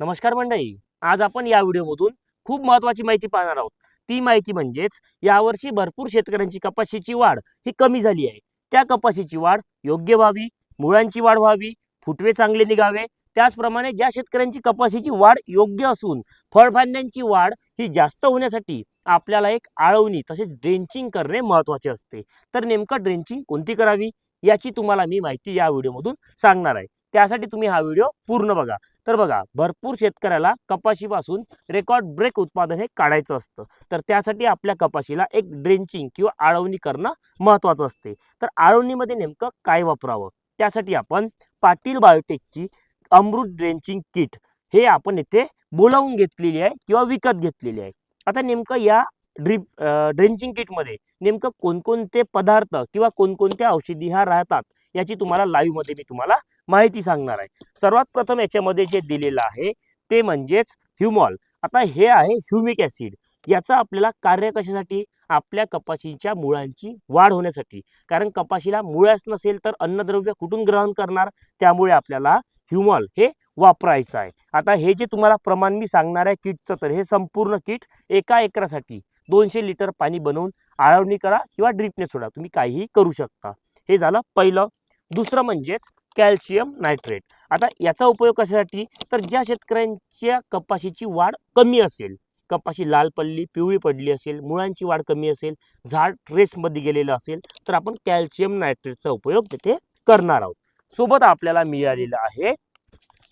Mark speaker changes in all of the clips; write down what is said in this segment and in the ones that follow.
Speaker 1: नमस्कार मंडळी आज आपण या व्हिडिओमधून खूप महत्त्वाची माहिती पाहणार आहोत. ती माहिती म्हणजेच यावर्षी भरपूर शेतकऱ्यांची कपाशीची वाढ ही कमी झाली आहे. त्या कपाशीची वाढ योग्य व्हावी मुळांची वाढ व्हावी फुटवे चांगले निघावे त्याचप्रमाणे ज्या शेतकऱ्यांची कपाशीची वाढ योग्य असून फळभांड्यांची वाढ ही जास्त होण्यासाठी आपल्याला एक आळवणी तसेच ड्रेंचिंग करणे महत्त्वाचे असते. तर नेमकं ड्रेंचिंग कोणती करावी याची तुम्हाला मी माहिती या व्हिडिओमधून सांगणार आहे. त्यासाठी तुम्ही हा व्हिडिओ पूर्ण बघा. तर बघा भरपूर शेतकऱ्याला कपाशीपासून रेकॉर्ड ब्रेक उत्पादन हे काढायचं असतं. तर त्यासाठी आपल्या कपाशीला एक ड्रेंचिंग किंवा आळवणी करणं महत्त्वाचं असते. तर आळवणीमध्ये नेमकं काय वापरावं? त्यासाठी आपण पाटील बायोटेकची अमृत ड्रेंचिंग किट हे आपण इथे बोलावून घेतलेली आहे किंवा विकत घेतलेली आहे. आता नेमकं या ड्रिप ड्रेंचिंग किटमध्ये नेमकं कोणकोणते पदार्थ किंवा कोणकोणत्या औषधी ह्या राहतात याची तुम्हाला लाईव्हमध्ये मी तुम्हाला माहिती सांगणार आहे. सर्वात प्रथम याच्यामध्ये जे दिलेलं आहे ते म्हणजेच ह्युमॉल. आता हे आहे ह्युमिक ॲसिड. याचा आपल्याला कार्य कशासाठी? आपल्या कपाशीच्या मुळांची वाढ होण्यासाठी. कारण कपाशीला मुळाच नसेल तर अन्नद्रव्य कुठून ग्रहण करणार? त्यामुळे आपल्याला ह्युमॉल हे वापरायचं आहे. आता हे जे तुम्हाला प्रमाण मी सांगणार आहे किटचं तर हे संपूर्ण किट एका एकरासाठी. दोनशे लिटर पाणी बनवून आळवणी करा किंवा ड्रिपने सोडा. तुम्ही काहीही करू शकता. हे झालं पहिलं. दुसरं म्हणजेच कॅल्शियम नायट्रेट आता याचा उपयोग कशासाठी? तर ज्या शेतकऱ्यांच्या कपाशीची वाढ कमी असेल कपाशी लाल पडली पिवळी पडली असेल मुळांची वाढ कमी असेल झाड ट्रेसमध्ये गेलेलं असेल तर आपण कॅल्शियम नायट्रेटचा उपयोग तिथे करणार आहोत. सोबत आपल्याला मिळालेलं आहे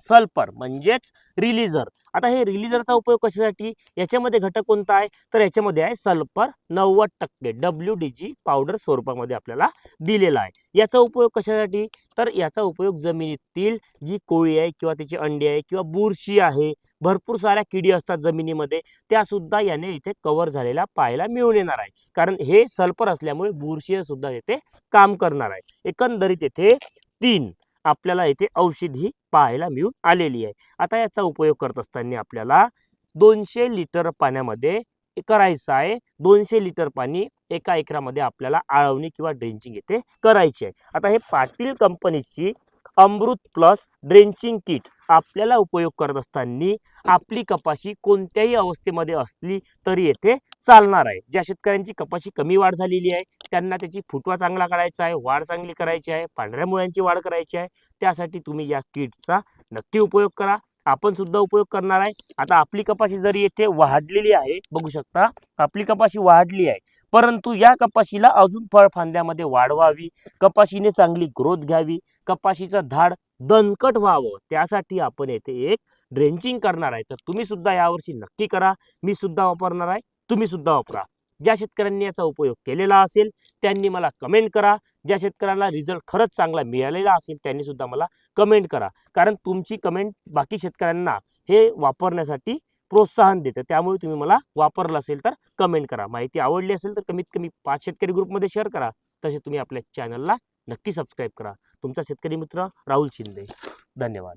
Speaker 1: सल्फर म्हणजेच रिलीझर. आता हे रिलीझरचा उपयोग कशासाठी? याच्यामध्ये घटक कोणता आहे? तर याच्यामध्ये आहे सल्फर नव्वद टक्के डब्ल्यू डी जी पावडर स्वरूपामध्ये आपल्याला दिलेला आहे. याचा उपयोग कशासाठी? तर याचा उपयोग जमिनीतील जी कोळी आहे किंवा त्याची अंडी आहे किंवा बुरशी आहे भरपूर साऱ्या किडी असतात जमिनीमध्ये त्यासुद्धा याने इथे कव्हर झालेला पाहायला मिळून येणार आहे. कारण हे सल्फर असल्यामुळे बुरशी सुद्धा येथे काम करणार आहे. एकंदरीत येथे तीन आपल्याला येथे औषधी पाहायला मिळून आलेली आहे. आता याचा उपयोग करत असताना आपल्याला दोनशे लिटर पाण्यामध्ये करायचं आहे. दोनशे लिटर पाणी एका एकरामध्ये आपल्याला आळवणी किंवा ड्रेंचिंग येथे करायची आहे. आता हे पाटील कंपनीची अमृत प्लस ड्रेंचिंग किट आपल्याला उपयोग करत असताना आपली कपाशी कोणत्याही अवस्थेमध्ये असली तरी येथे चालणार आहे. ज्या शेतकऱ्यांची कपाशी कमी वाढ झालेली आहे त्यांना त्याची फुटवा चांगला काढायचा आहे वाढ चांगली करायची आहे पांढऱ्या मुळ्यांची वाढ करायची आहे त्यासाठी तुम्ही या किटचा नक्की उपयोग करा. आपण सुद्धा उपयोग करणार आहे. आता आपली कपाशी जरी येथे वाढलेली आहे बघू शकता आपली कपाशी वाढली आहे परंतु या कपाशीला अजून फळफांद्यामध्ये वाढवावी कपाशीने चांगली ग्रोथ घ्यावी कपाशीचं धाड दणकट व्हावं त्यासाठी आपण येथे एक ड्रेंचिंग करणार आहे. तर तुम्ही सुद्धा यावर्षी नक्की करा. मी सुद्धा वापरणार आहे. तुम्ही सुद्धा वापरा. ज्या शेतकऱ्यांनी याचा उपयोग केलेला असेल त्यांनी मला कमेंट करा. ज्या शेतकऱ्यांना रिझल्ट खरंच चांगला मिळालेला असेल त्यांनी सुद्धा मला कमेंट करा. कारण तुमची कमेंट बाकी शेतकऱ्यांना हे वापरण्यासाठी प्रोत्साहन देतं. त्यामुळे तुम्ही मला वापरलं असेल तर कमेंट करा. माहिती आवडली असेल तर कमीत कमी पाच शेतकरी ग्रुपमध्ये शेअर करा. तसे तुम्ही आपल्या चॅनलला नक्की सबस्क्राईब करा. तुमचा शेतकरी मित्र राहुल शिंदे. धन्यवाद.